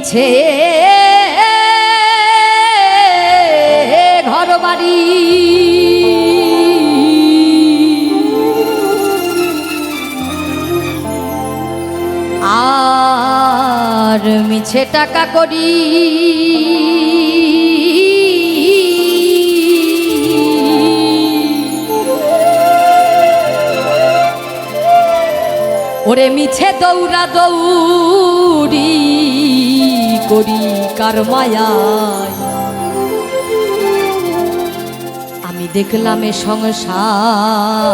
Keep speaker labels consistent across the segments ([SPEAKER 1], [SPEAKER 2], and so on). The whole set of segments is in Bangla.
[SPEAKER 1] মিছে ঘর বাড়ি আর মিছে টাকা করি। ওরে মিছে দৌড়া দৌড়ি। করি কার মায়ায়। আমি দেখলাম এ সংসার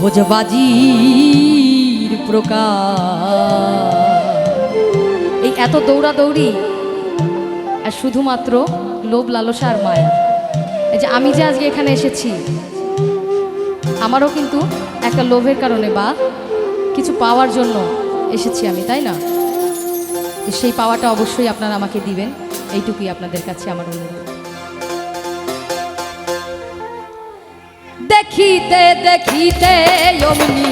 [SPEAKER 1] ভোজবাজির প্রকার। এই এত দৌড়াদৌড়ি আর শুধুমাত্র লোভ, লালসা আর মায়া। এই যে আমি যে আজকে এখানে এসেছি, আমারও কিন্তু একটা লোভের কারণে বা কিছু পাওয়ার জন্য এসেছি আমি, তাই না? সেই পাওয়াটা অবশ্যই আপনারা আমাকে দিবেন। এইটুকুই আপনাদের কাছে আমার অনুরোধ। দেখিতে দেখিতে অমনি,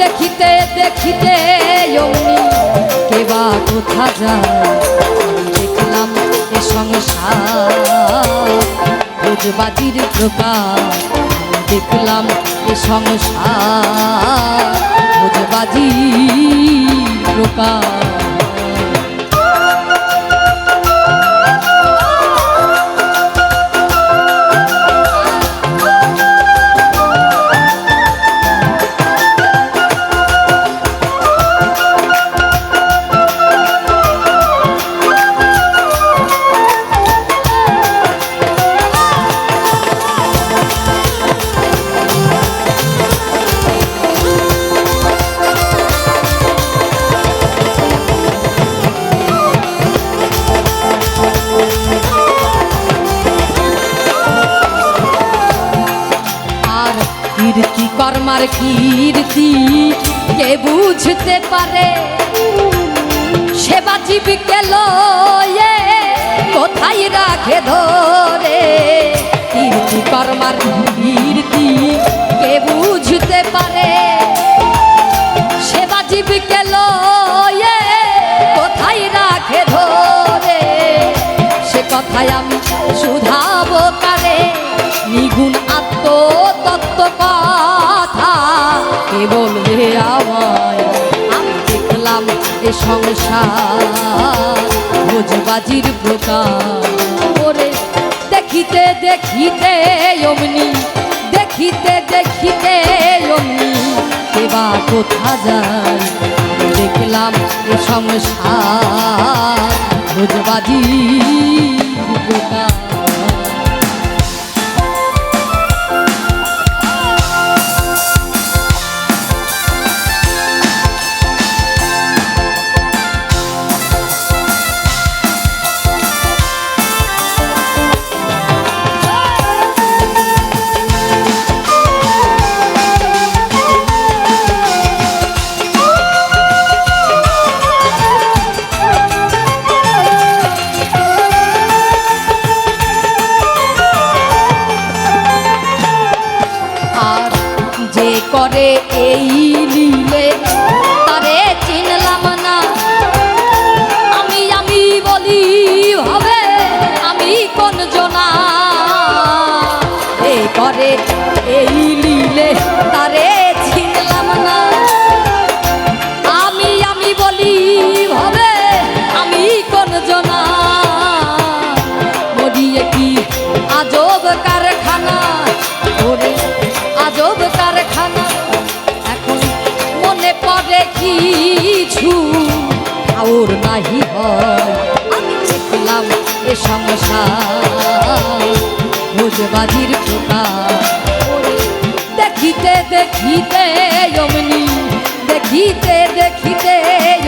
[SPEAKER 1] দেখিতে দেখিতে অমনি কেবা কোথা যায় দেখলাম এ সংসার। ভোজবাজির প্রকার দেখলাম এ সংসার। ভোজবাজির প্রকার কর্মার কীর্তি কে বুঝতে পারে? সেবা জীবিকে লয়ে কোথায় রাখে ধরে? কীর্তি কর্মার আমি শুধাবো কারে নিগুণ আত্মতত্ত্ব কথা কে বলবে আমায়, আমি দেখলাম এ সংসার। ভোজবাজির প্রকার ওরে দেখিতে দেখিতে অমনি, দেখিতে দেখিতে অমনি কেবা কোথা যায়? দেখলাম এ সংসার। ভোজবাজির প্রকার আর করে এই প্রকার ওরে দেখিতে দেখিতে অমনি, দেখিতে দেখিতে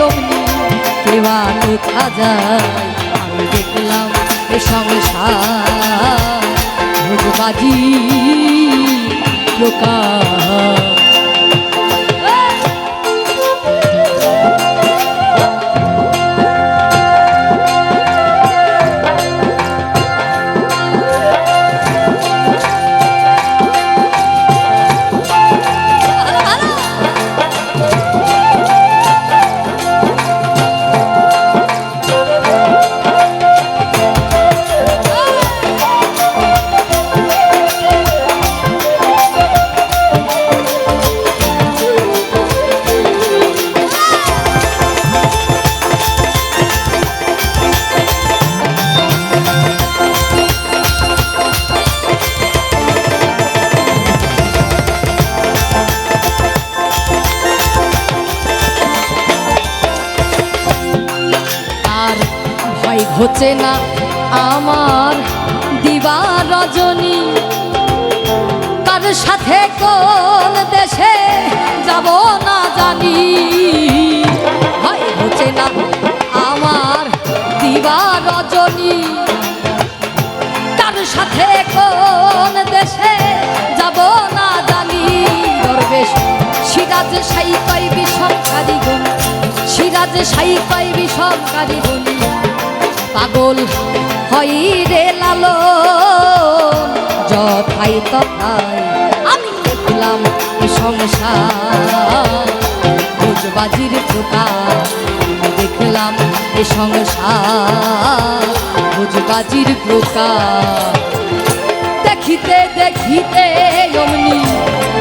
[SPEAKER 1] অমনি কেবা কোথা আমি দেখলাম এ সংসার। ভোজবাজি প্রকার হচ্ছে না আমার দিবা রজনী। কার সাথে কোন দেশে যাব না জানি। হয় হচ্ছে না আমার দিবা রজনী। কার সাথে কোন দেশে যাব না জানি। দরবেশ, সিরাজ সাই কই বিষমকারী গুণ। সিরাজ সাই কই বিষমকারী গুণ। পাগল হই রে লালো যথাই তথাই আমি দেখলাম সংসার। প্রকার দেখলাম এই সংসার। ভোজবাজির প্রকার দেখিতে দেখিতে অমনি,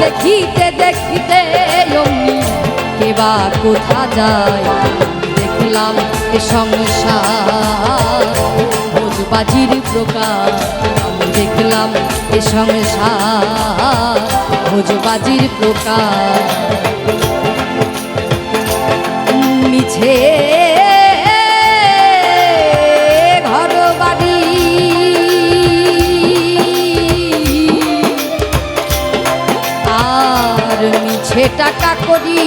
[SPEAKER 1] দেখিতে দেখিতে অমনি কেবা কোথা যায়? দেখলাম এ সংসার। ভোজবাজির প্রকার আমি দেখলাম এ সংসার। ভোজবাজির প্রকার মিছে টাকা করি।